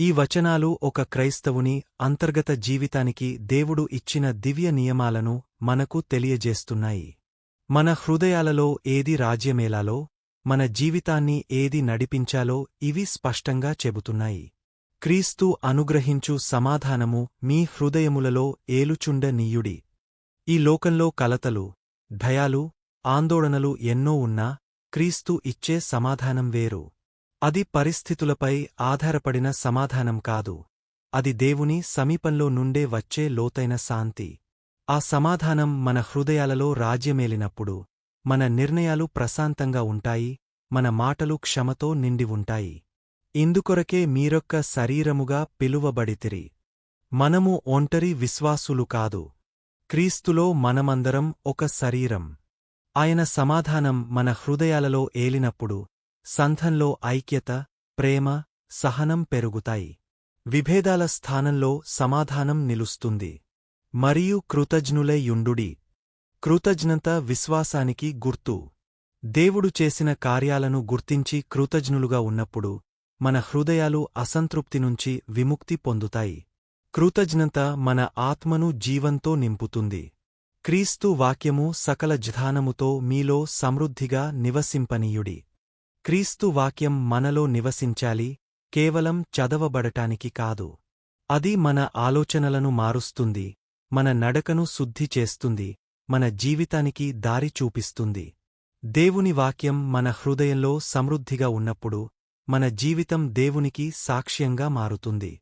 ఈ వచనాలు ఒక క్రైస్తవుని అంతర్గత జీవితానికి దేవుడు ఇచ్చిన దివ్య నియమాలను మనకు తెలియజేస్తున్నాయి. మన హృదయాలలో ఏది రాజ్యమేలాలో మన జీవితాన్ని ఏది నడిపించాలో ఇవి స్పష్టంగా చెబుతున్నాయి. క్రీస్తు అనుగ్రహించు సమాధానము మీ హృదయములలో ఏలుచుండ నీయుడి. ఈ లోకంలో కలతలు భయాలు ఆందోళనలు ఎన్నో ఉన్నా క్రీస్తు ఇచ్చే సమాధానం వేరు. అది పరిస్థితులపై ఆధారపడిన సమాధానం కాదు. అది దేవుని సమీపంలో నుండే వచ్చే లోతైన శాంతి. ఆ సమాధానం మన హృదయాలలో రాజ్యమేలినప్పుడు మన నిర్ణయాలు ప్రశాంతంగా ఉంటాయి మన మాటలు క్షమతో నిండి ఉంటాయి. ఇందుకొరకే మీరొక్క శరీరముగా పిలువబడితిరి. మనము ఒంటరి విశ్వాసులు కాదు. క్రీస్తులో మనమందరం ఒక శరీరం. ఆయన సమాధానం మన హృదయాలలో ఏలినప్పుడు సంఘంలో ఐక్యత ప్రేమ సహనం పెరుగుతాయి. విభేదాల స్థానంలో సమాధానం నిలుస్తుంది. మరియు కృతజ్ఞులై యుండుడి కృతజ్ఞత విశ్వాసానికి గుర్తు. దేవుడు చేసిన కార్యాలను గుర్తించి కృతజ్ఞులుగా ఉన్నప్పుడు మన హృదయాలు అసంతృప్తి నుంచి విముక్తి పొందుతాయి. కృతజ్ఞత మన ఆత్మను జీవంతో నింపుతుంది. క్రీస్తు వాక్యము సకల జ్ఞానముతో మీలో సమృద్ధిగా నివసింపనీయుడి. క్రీస్తు వాక్యం మనలో నివసించాలి కేవలం చదవబడటానికి కాదు. అది మన ఆలోచనలను మారుస్తుంది మన నడకను శుద్ధి చేస్తుంది మన జీవితానికి దారి చూపిస్తుంది. దేవుని వాక్యం మన హృదయంలో సమృద్ధిగా ఉన్నప్పుడు మన జీవితం దేవునికి సాక్ష్యంగా మారుతుంది.